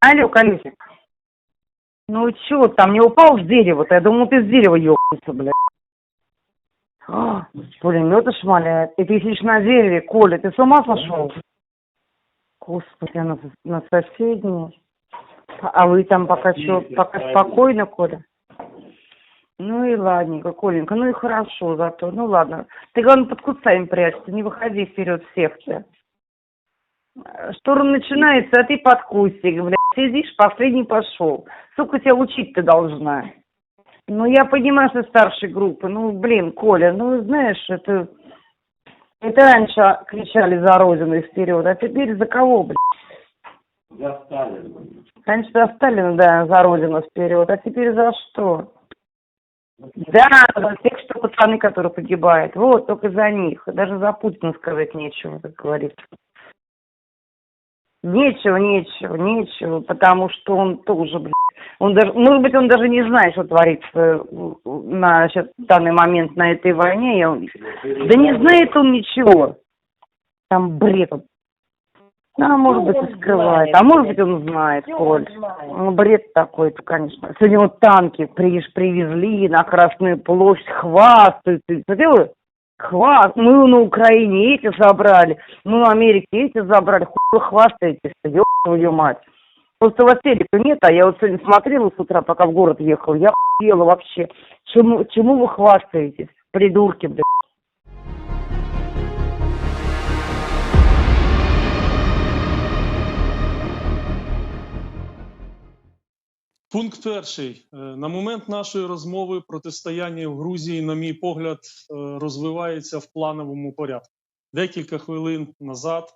Алло, колесик. Ну чё там, не упал с дерева-то? Я думал, ты с дерева ёбнулся, блядь. А, Пулемёты шмаляют. И ты сидишь на дереве, Коля, ты с ума сошел? Господи, на, на соседней. А вы там пока что, пока спокойно, Коля? Ну и ладненько, Коленька, ну и хорошо зато. Ну ладно. Ты, главное, под кустами прячься, не выходи вперед всех ты. Э, Шторм начинается, а ты под кустик, блядь. Сидишь, последний пошел. Сука, тебя учить-то должна. Ну, я понимаю, что старшей группы. Ну, блин, Коля, ну, знаешь, это... Это раньше кричали за Родину и вперед, а теперь за кого, блядь? За Сталина. Раньше за Сталина, да, за Родину вперед, а теперь за что? Да, за тех, что пацаны, которые погибают. Вот, только за них. Даже за Путина сказать нечего, как говорится. Нечего, нечего, нечего, потому что он тоже, блядь, он даже, может быть, он даже не знает, что творится на сейчас, в данный момент на этой войне. он- да не знает он ничего. Там бред. А может быть, и скрывает. А может быть, он знает, Коль. Ну, бред такой-то, конечно. Сегодня вот танки при- привезли на Красную площадь, хвастаются. Смотрела? Хваст, мы на Украине эти забрали, мы в Америке эти забрали. Хуй вы хвастаетесь, ёб твою мать. Просто у вас телека нет, а я вот сегодня смотрела с утра, пока в город ехал, я охуела вообще. Чему, чему вы хвастаетесь, придурки, блядь? Пункт перший. Е, На момент нашої розмови протистояння в Грузії, на мій погляд, е, розвивається в плановому порядку. Декілька хвилин назад,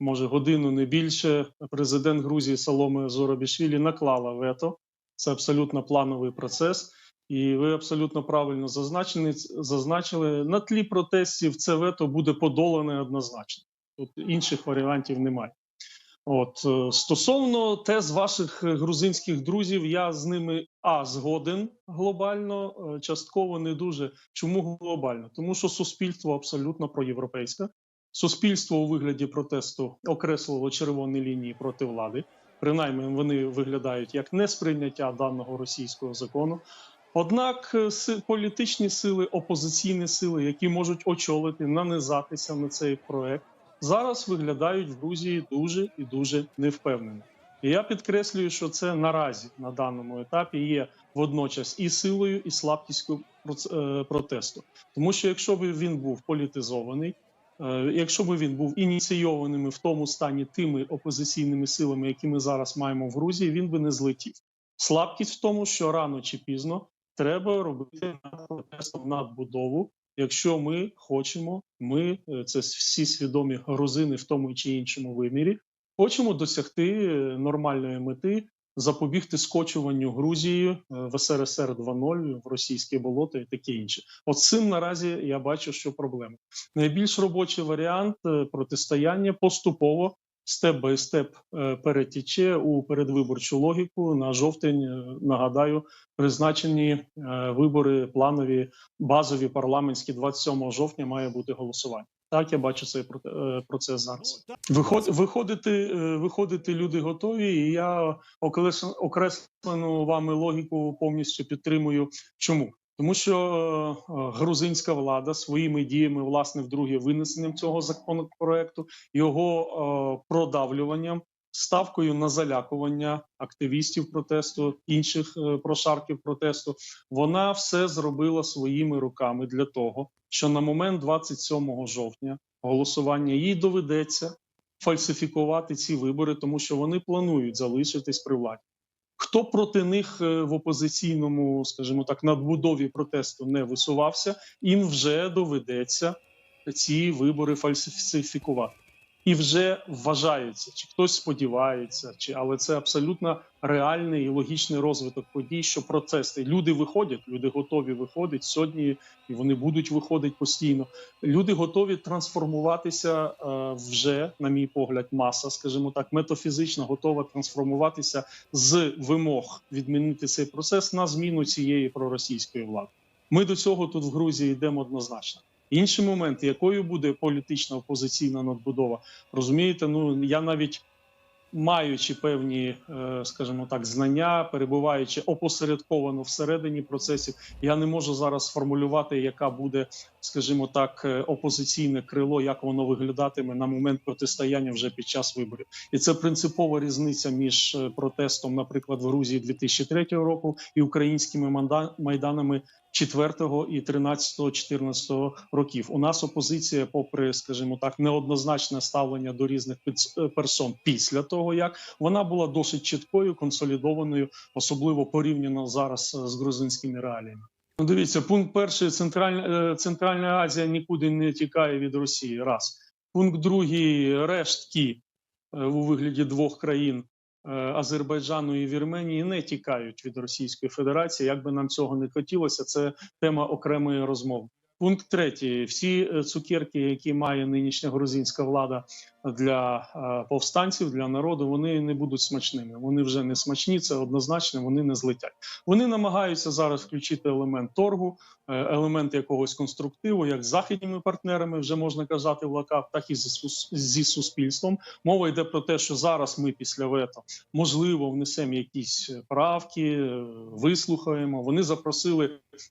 може годину не більше, президент Грузії Соломе Зоробішвілі наклала вето. Це абсолютно плановий процес. І ви абсолютно правильно зазначені, зазначили, на тлі протестів це вето буде подолане однозначно. Тут інших варіантів немає. От е, стосовно тез ваших е, грузинських друзів, я з ними а згоден глобально, е, частково не дуже. Чому глобально? Тому що суспільство абсолютно проєвропейське. Суспільство у вигляді протесту окреслило червоні лінії проти влади. Принаймні, вони виглядають як несприйняття даного російського закону. Однак політичні сили, опозиційні сили, які можуть очолити, нанизатися на цей проект, зараз виглядають в Грузії дуже і дуже невпевнено. І я підкреслюю, що це наразі на даному етапі є водночас і силою, і слабкістю е, протесту. Тому що якщо б він був політизований, е, якщо б він був ініційованим в тому стані тими опозиційними силами, які ми зараз маємо в Грузії, він би не злетів. Слабкість в тому, що рано чи пізно треба робити протестом надбудову, якщо ми хочемо, ми е, це всі свідомі грузини в тому чи іншому вимірі, хочемо досягти е, нормальної мети, запобігти скочуванню Грузії е, в СРСР 2.0, в російське болото і таке інше. От цим наразі я бачу, що проблема. Найбільш робочий варіант протистояння поступово. Степ бай степ е, перетіче у передвиборчу логіку на жовтень. е, Нагадаю, призначені е, вибори планові базові парламентські 27 жовтня має бути голосування. Так я бачу цей процес зараз. Виход, виходити, виходити люди готові, і я окрес- окреслену вами логіку повністю підтримую. Чому? Тому що е, е, грузинська влада своїми діями, власне, вдруге винесенням цього законопроекту, його е, продавлюванням, ставкою на залякування активістів протесту, інших прошарків протесту, вона все зробила своїми руками для того, що на момент 27 жовтня голосування їй доведеться фальсифікувати ці вибори, тому що вони планують залишитись при владі. Хто проти них е, в опозиційному, скажімо так, надбудові протесту не висувався, їм вже доведеться ці вибори фальсифікувати. І вже вважається, чи хтось сподівається, чи але це абсолютно реальний і логічний розвиток подій, що протести люди виходять, люди готові виходити сьогодні, і вони будуть виходити постійно. Люди готові трансформуватися е, вже, на мій погляд, маса, скажімо так, метафізично готова трансформуватися з вимог відмінити цей процес на зміну цієї проросійської влади. Ми до цього тут в Грузії йдемо однозначно. Інший момент, якою буде політична опозиційна надбудова, розумієте? Ну я навіть маючи певні, е, скажімо так, знання, перебуваючи опосередковано всередині процесів, я не можу зараз сформулювати, яка буде, скажімо так, е, опозиційне крило, як воно виглядатиме на момент протистояння вже під час виборів. І це принципова різниця між е, протестом, наприклад, в Грузії 2003 року і українськими майданами 4 і 13 14 років. У нас опозиція, попри, скажімо так, неоднозначне ставлення до різних е, персон після того, як вона була досить чіткою, консолідованою, особливо порівняно зараз е, з грузинськими реаліями. Ну, дивіться, пункт перший: Центральна, е, Центральна Азія нікуди не тікає від Росії. Раз пункт другий рештки у вигляді двох країн. Е, Азербайджану і Вірменії не тікають від Російської Федерації. Як би нам цього не хотілося, це тема окремої розмови. Пункт третій: всі е, цукерки, які має нинішня грузинська влада для е, повстанців, для народу, вони не будуть смачними. Вони вже не смачні, це однозначно. Вони не злетять. Вони намагаються зараз включити елемент торгу, е, елемент якогось конструктиву, як з західніми партнерами, вже можна казати в лаках, так і зі, сус- зі суспільством. Мова йде про те, що зараз ми після вето можливо внесемо якісь правки, вислухаємо. Вони запросили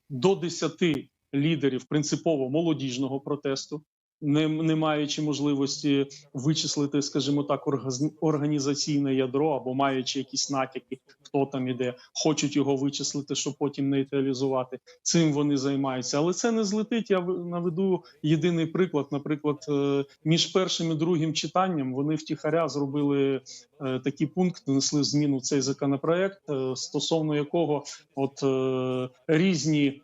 до 10 лідерів принципово молодіжного протесту. Не, не маючи можливості вичислити, скажімо так, організаційне ядро або маючи якісь натяки, хто там іде, хочуть його вичислити, щоб потім нейтралізувати. Цим вони займаються, але це не злетить. Я наведу єдиний приклад. Наприклад, е, між першим і другим читанням вони втіхаря зробили е, такий пункт, внесли зміну в цей законопроект, е, стосовно якого от різні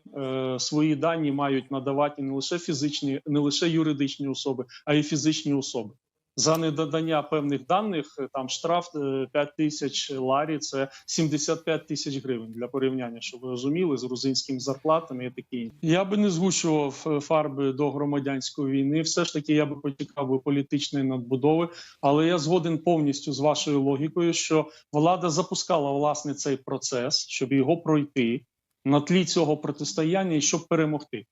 свої дані мають надавати не лише фізичні, не лише юридичні особи, а й фізичні особи. За недодання певних даних е, там штраф е, 5 тисяч ларі, це 75 тисяч гривень для порівняння, щоб ви розуміли, з грузинськими зарплатами і такі. Я би не звучував е, фарби до громадянської війни. Все ж таки, я би почекав політичної надбудови, але я згоден повністю з вашою логікою, що влада запускала власне цей процес, щоб його пройти на тлі цього протистояння і щоб перемогти.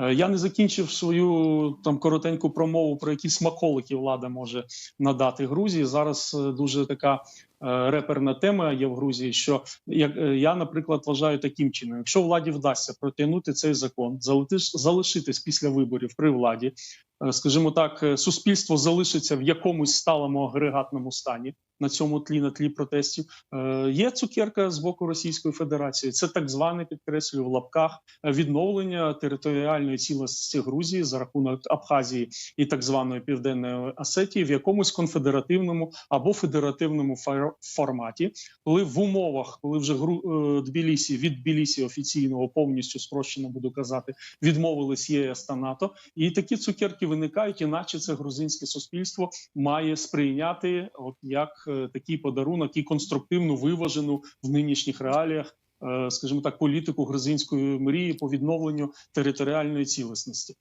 Е, Я не закінчив свою там коротеньку промову про які смаколики влада може надати Грузії. Зараз е, дуже така е, реперна тема є в Грузії. Що як я, наприклад, вважаю таким чином: якщо владі вдасться протягнути цей закон, залишитись після виборів при владі, скажімо так, е, суспільство залишиться в якомусь сталому агрегатному стані на цьому тлі, на тлі протестів. Е, Є цукерка з боку Російської Федерації. Це так зване підкреслюю в лапках е, відновлення територіальної цілісності Грузії за рахунок Абхазії і так званої Південної Осетії в якомусь конфедеративному або федеративному фор- форматі, коли в умовах, коли вже гру е, Тбілісі від Тбілісі офіційного повністю спрощено буду казати, відмовились ЄС та НАТО, і такі цукерки виникають, іначе це грузинське суспільство має сприйняти от як е, такий подарунок і конструктивну виважену в нинішніх реаліях. е, Скажімо так, політику грузинської мрії по відновленню територіальної цілісності.